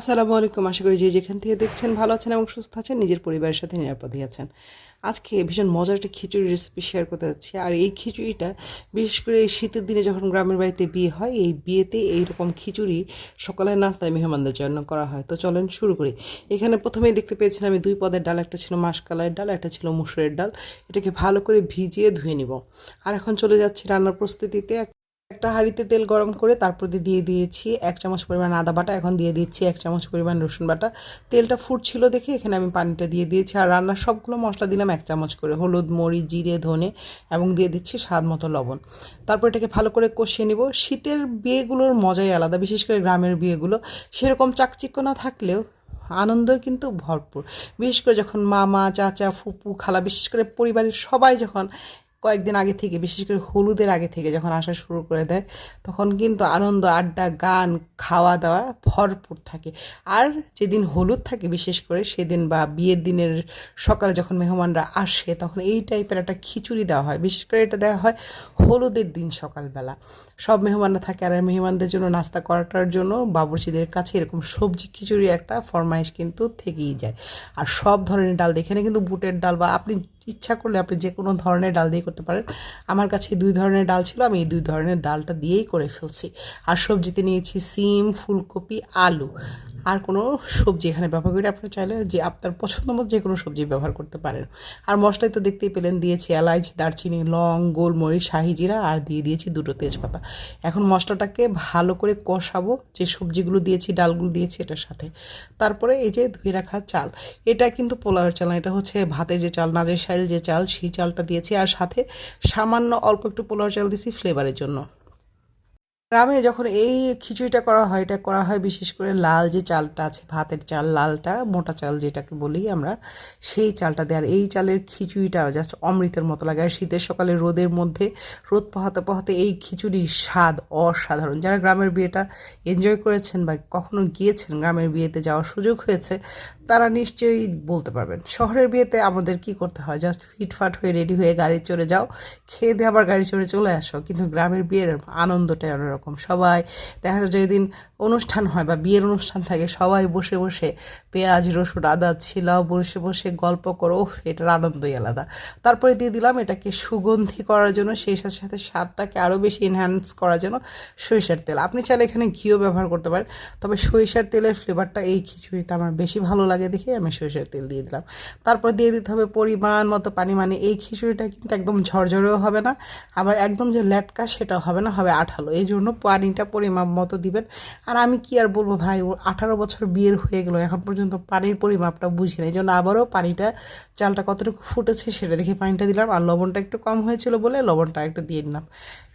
আসসালামু আলাইকুম। আশা করি যে যেখান থেকে দেখছেন ভালো আছেন এবং সুস্থ আছেন, নিজের পরিবারের সাথে নিরাপদে আছেন। আজকে ভীষণ মজার একটা খিচুড়ি রেসিপি শেয়ার করতে যাচ্ছি। আর এই খিচুড়িটা বিশেষ করে এই শীতের দিনে যখন গ্রামের বাড়িতে বিয়ে হয়, এই বিয়েতে এইরকম খিচুড়ি সকালের নাস্তায় মেহমানদের জন্য করা হয়। তো চলেন শুরু করি। এখানে প্রথমেই দেখতে পেয়েছিলাম আমি দুই পদের ডাল, একটা ছিল মাসকালাইয়ের ডাল, একটা ছিল মুসুরের ডাল। এটাকে ভালো করে ভিজিয়ে ধুয়ে নিব। আর এখন চলে যাচ্ছি রান্নার প্রস্তুতিতে। একটা হাঁড়িতে তেল গরম করে তারপর দিয়ে দিয়ে দিয়েছি এক চামচ পরিমাণ আদা বাটা, এখন দিয়ে দিচ্ছি এক চামচ পরিমাণ রসুন বাটা। তেলটা ফুটছিল দেখে এখানে আমি পানিটা দিয়ে দিয়েছি আর রান্নার সবগুলো মশলা দিলাম এক চামচ করে, হলুদ, মরিচ, জিরে, ধনে এবং দিয়ে দিচ্ছি স্বাদ মতো লবণ। তারপর এটাকে ভালো করে কষিয়ে নিব। শীতের বিয়েগুলোর মজাই আলাদা, বিশেষ করে গ্রামের বিয়েগুলো। সেরকম চাকচিক্য না থাকলেও আনন্দ কিন্তু ভরপুর। বিশেষ করে যখন মামা, চাচা, ফুপু, খালা, বিশেষ করে পরিবারের সবাই যখন কয়েকদিন আগে থেকে, বিশেষ করে হলুদের আগে থেকে যখন আসা শুরু করে দেয়, তখন কিন্তু আনন্দ, আড্ডা, গান খাওয়া দাওয়া ভরপুর থাকে। আর যেদিন হলুদ থাকে, বিশেষ করে সেদিন বা বিয়ের দিনের সকালে যখন মেহমানরা আসে, তখন এই টাইপের একটা খিচুড়ি দেওয়া হয়। বিশেষ করে এটা দেওয়া হয় হলুদের দিন সকালবেলা। সব মেহমানরা থাকে আর মেহমানদের জন্য নাস্তা করাটার জন্য বাবুর্চিদের কাছে এরকম সবজি খিচুড়ি একটা ফরমাইশ কিন্তু থেকেই যায়। আর সব ধরনের ডাল, এখানে কিন্তু বুটের ডাল বা আপনি ইচ্ছা করলে আপনি যে কোনো ধরনের ডাল দিয়ে করতে পারেন। আমার কাছে দুই ধরনের ডাল ছিল, আমি এই দুই ধরনের ডালটা দিয়েই করে ফেলছি। আর সবজিতে নিয়েছি সিম, ফুলকপি, আলু। আর কোনো সবজি এখানে ব্যবহার করি আপনার চাইলে যে আপনার পছন্দ মতো যে কোনো সবজি ব্যবহার করতে পারেন। আর মশলাই তো দেখতেই পেলেন, দিয়েছি এলাচ দারচিনি, লং, গোলমরিচ, শাহি জিরা, আর দিয়ে দিয়েছি দুটো তেজপাতা। এখন মশলাটাকে ভালো করে কষাবো, যে সবজিগুলো দিয়েছি, ডালগুলো দিয়েছি, এটার সাথে। তারপরে এই যে ধুয়ে রাখা চাল, এটা কিন্তু পোলাওয়ের চাল না, এটা হচ্ছে ভাতের যে চাল, নাজের শাইল যে চাল, সেই চালটা দিয়েছি আর সাথে সামান্য অল্প একটু পোলাও চাল দিয়েছি ফ্লেভারের জন্য। গ্রামে যখন এই খিচুড়িটা করা হয়, এটা করা হয় বিশেষ করে লাল যে চালটা আছে, ভাতের চাল, লালটা, মোটা চাল যেটাকে বলি আমরা, সেই চালটা দেয়। আর এই চালের খিচুড়িটা জাস্ট অমৃতের মতো লাগে। আর শীতের সকালে রোদের মধ্যে, রোদ পোহাতে পোহাতে এই খিচুড়ির স্বাদ অসাধারণ। যারা গ্রামের বিয়েটা এনজয় করেছেন বা কখনো গিয়েছেন, গ্রামের বিয়েতে যাওয়ার সুযোগ হয়েছে তারা নিশ্চয়ই বলতে পারবেন। শহরের বিয়েতে আমাদের কি করতে হয়? জাস্ট ফিটফাট হয়ে রেডি হয়ে গাড়ি চড়ে যাও। খেয়ে দিয়ে আবার গাড়ি চড়ে চলে আসো। কিন্তু গ্রামের বিয়ের আনন্দটাই অন্যরকম। সবাই, দেখা যায় যেদিন অনুষ্ঠান হয় বা বিয়ের অনুষ্ঠান থাকে, সবাই বসে বসে পেঁয়াজ, রসুন, আদা, ছিলাও বসে বসে গল্প করো। এটার আনন্দই আলাদা। তারপরে দিয়ে দিলাম এটাকে সুগন্ধি করার জন্য, সেই সাথে সাথে স্বাদটাকে আরও বেশি এনহ্যান্স করার জন্য সরিষার তেল। আপনি চাইলে এখানে ঘিও ব্যবহার করতে পারেন, তবে সরিষার তেলের ফ্লেভারটা এই খিচুড়িতে আমার বেশি ভালো লাগে। দেখে আমি সরিষার তেল দিয়ে দিলাম। তারপর দিয়ে দিতে হবে পরিমাণ মতো পানি মানে এই খিচুড়িটা কিন্তু একদম ঝরঝরেও হবে না, আবার একদম যে ল্যাটকা সেটাও হবে না, হবে আঠালো। এই জন্য পানিটা পরিমাপ মতো দিবেন। আর আমি কি আর বলব ভাই আঠারো বছর বিয়ের হয়ে গেল, এখন পর্যন্ত পানির পরিমাপটা বুঝি না এই জন্য আবারও পানিটা, চালটা কতটুকু ফুটেছে সেটা দেখে পানিটা দিলাম। আর লবণটা একটু কম হয়েছিল বলে লবণটা একটু দিয়ে দিলাম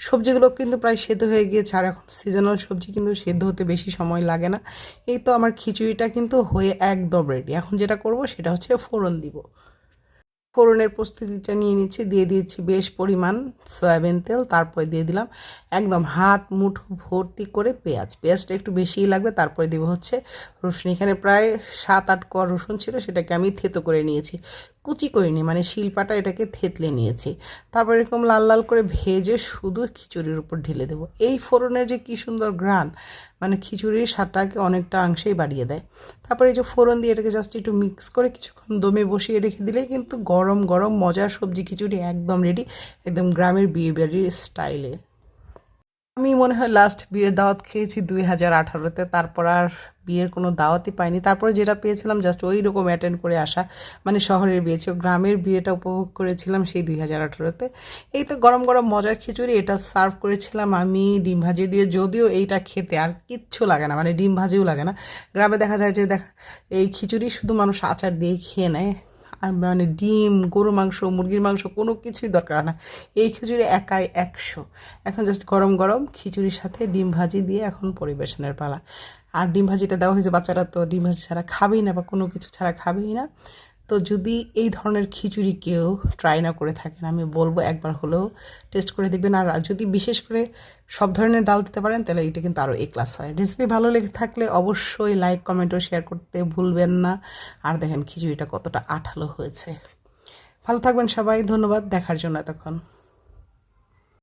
সবজিগুলো কিন্তু প্রায় সেদ্ধ হয়ে গিয়েছে, আর এখন সিজনাল সবজি কিন্তু সেদ্ধ হতে বেশি সময় লাগে না। এই তো আমার খিচুড়িটা কিন্তু হয়ে একদম রেডি এখন যেটা করব সেটা হচ্ছে ফোড়ন দিব। ফোড়নের প্রস্তুতিটা নিয়ে নিচ্ছি, দিয়ে দিয়েছি বেশ পরিমাণ সয়াবিন তেল, তারপরে দিয়ে দিলাম একদম হাত মুঠো ভর্তি করে পেঁয়াজ। পেঁয়াজটা একটু বেশিই লাগবে, তারপরে দেবো হচ্ছে রসুন। এখানে প্রায় সাত আট কোয়া রসুন ছিল, সেটাকে আমি থেতো করে নিয়েছি, কুচি করে করিনি মানে শিলপাটা এটাকে থেতলে নিয়েছি। তারপর এরকম লাল লাল করে ভেজে শুধু খিচুড়ির উপর ঢেলে দেবো। এই ফোড়নের যে কী সুন্দর ঘ্রাণ মানে খিচুড়ির স্বাদটাকে অনেকটা অংশেই বাড়িয়ে দেয়। তারপরে এই যে ফোড়ন দিয়ে এটাকে জাস্ট একটু মিক্স করে কিছুক্ষণ দমে বসিয়ে রেখে দিলেই কিন্তু গরম গরম গরম, মজার সবজি খিচুড়ি একদম রেডি একদম গ্রামের বিয়ে বাড়ির স্টাইলে আমি মনে হয় লাস্ট বিয়ের দাওয়াত খেয়েছি দুই হাজার আঠারোতে, তারপর আর বিয়ের কোনো দাওয়াতই পাইনি। তারপরে যেটা পেয়েছিলাম জাস্ট ওই রকম অ্যাটেন্ড করে আসা মানে শহরের বিয়ে ছিল। গ্রামের বিয়েটা উপভোগ করেছিলাম সেই দুই হাজার আঠারোতে। এই তো গরম গরম, মজার খিচুড়ি, এটা সার্ভ করেছিলাম আমি ডিম ভাজি দিয়ে, যদিও এইটা খেতে আর কিচ্ছু লাগে না মানে ডিম ভাজিও লাগে না। গ্রামে দেখা যায় যে দেখা, এই খিচুড়ি শুধু মানুষ আচার দিয়ে খেয়ে নেয়। মানে ডিম গরু মাংস, মুরগির মাংস কোনো কিছুই দরকার না। এই খিচুড়ি একাই একশো। এখন জাস্ট গরম গরম খিচুড়ির সাথে ডিম ভাজি দিয়ে এখন পরিবেশনের পালা। আর ডিম ভাজিটা দেওয়া হয়েছে বাচ্চারা, তো ডিম ভাজি ছাড়া খাবেই না বা কোনো কিছু ছাড়া খাবেই না। তো যদি এই ধরনের খিচুড়ি কেউ ট্রাই না করে থাকেন, আমি বলব একবার হলেও টেস্ট করে দেখবেন। আর যদি বিশেষ করে সব ধরনের ডাল দিতে পারেন, তাহলে এটা কিন্তু আরও এ ক্লাস হয়। রেসিপি ভালো লেগে থাকলে অবশ্যই লাইক কমেন্ট ও শেয়ার করতে ভুলবেন না। আর দেখেন খিচুড়িটা কতটা আঠালো হয়েছে। ভালো থাকবেন সবাই, ধন্যবাদ। দেখার জন্য এতক্ষণ।